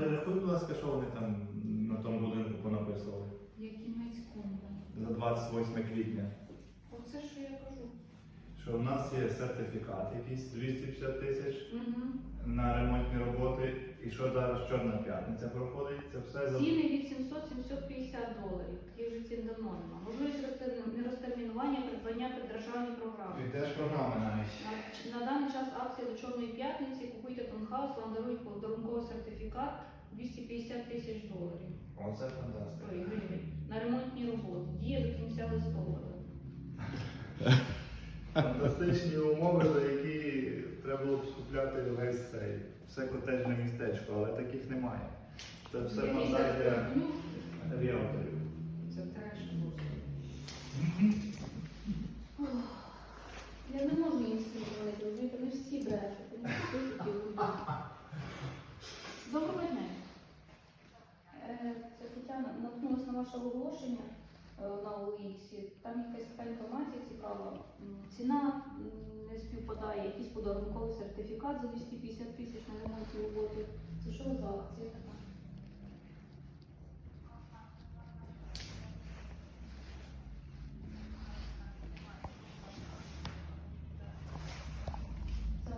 перерахуй, будь ласка, що вони там на тому будинку понаписували. Якимець компа. За 28 квітня. Оце що я кажу. Що в нас є сертифікат якийсь 250 тисяч Угу. на ремонтні роботи, і що зараз Чорна п'ятниця проходить, це все за Ціни від 700-750 доларів. Таких же цін давно нема. Можливість розтер- нерозтермінування придбання під державні програми. І теж програми навіть. На, на даний час акція до Чорної п'ятниці. Купуйте таунхаус, вам дарують подарунковий сертифікат 250 тисяч доларів. Оце Ой, фантастика. гривень. На ремонтні роботи. Діє до кінця листопада. Фантастичні умови, за які треба було б скупляти весь цей все котежне містечко, але таких немає. Це все Є фантазія Ну, ріелторів. Це треш просто. Ох, Я не можу їм говорити, розумієте, не всі брешуть, Тетяна наткнулася на ваше оголошення е, на OLX. Там якась така інформація цікава. Ціна не співпадає, якийсь подарунковий сертифікат за 250 тисяч на ремонтні роботи. Це що за акція така?